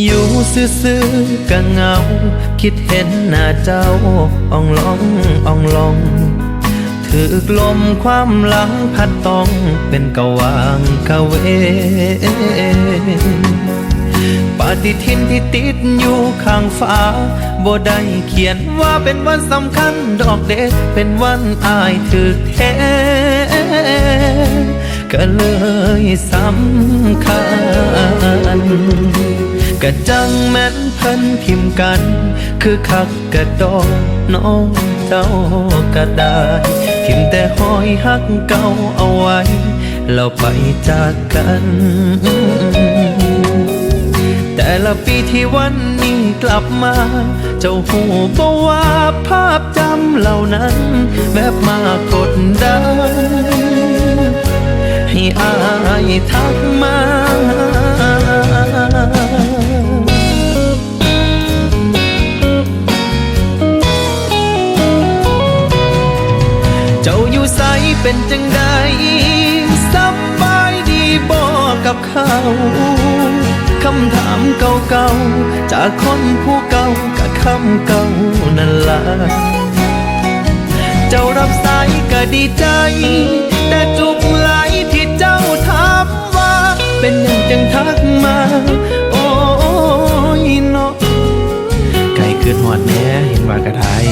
อยู่ซื่อๆก็เหงา คิดเห็นหน้าเจ้าอ่องลองอ่องลองถือกลมความหลังพัดต้องเป็นกะวางกะเวปฏิทินที่ติดอยู่ข้างฟ้าบ่ได้เขียนว่าเป็นวันสำคัญดอกเด็กเป็นวันอายถือแท้ก็เลยสำคัญ กะจังแม่นเพิ่นทิมกัน คือคักกะดอกน้องเจ้าก็ได้ทิมแต่หอยหักเก่าเอาไว้ เราไปจากกัน แต่ละปีที่วันนี้กลับมา เจ้าหูบอกว่าภาพจำเหล่านั้นแบบมากดดันให้อายทักมา กับเขา คำถามเก่าๆ จากคนผู้เก่ากับคำเก่านั่นละเจ้ารับสายก็ดีใจ แต่จุกไหลที่เจ้าถามว่า เป็นหยังจังทักมา โอ้ยเนาะไก่เกิดหอดแน่เห็นว่ากระทาย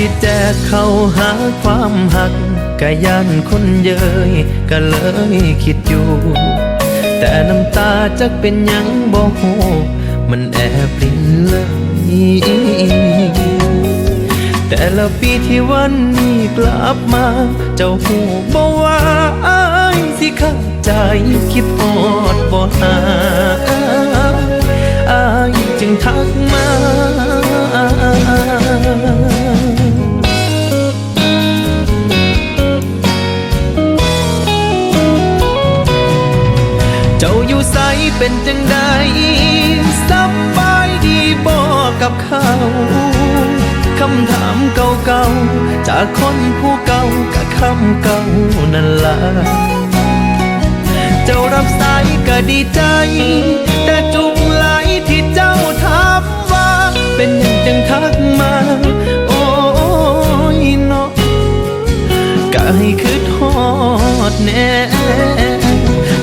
สิแจกเข้าหาความหักกะยันคนเยยก็เลยคิดอยู่ แต่น้ำตาจักเป็นยังบ่ฮู้มันแอบปรินเลยแต่ละปีที่วันนี้กลับมา เจ้าหูบอกว่าอายสิเข้าใจคิดอดบ่หาอายจึงทักมา เป็นจังใดสบายดีบอกกับเขาคำถามเก่าๆ จากคนผู้เก่ากับคำเก่านั่นละเจ้ารับสายก็ดีใจ แต่จุกไหลที่เจ้าถามว่า เป็นยังจังทักมา โอ้ยเนาะก็ให้คืดฮอดแน่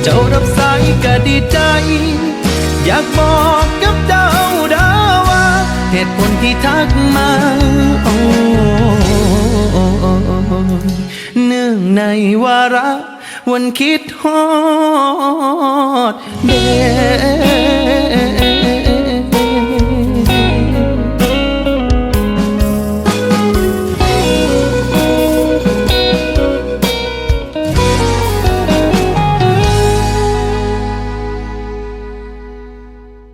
เจ้ารับส ก็ดีใจ อยากบอกกับเจ้าดาว่าเหตุผลที่ทักมาโอ้เนื่องในวาระวันคิดฮอดเด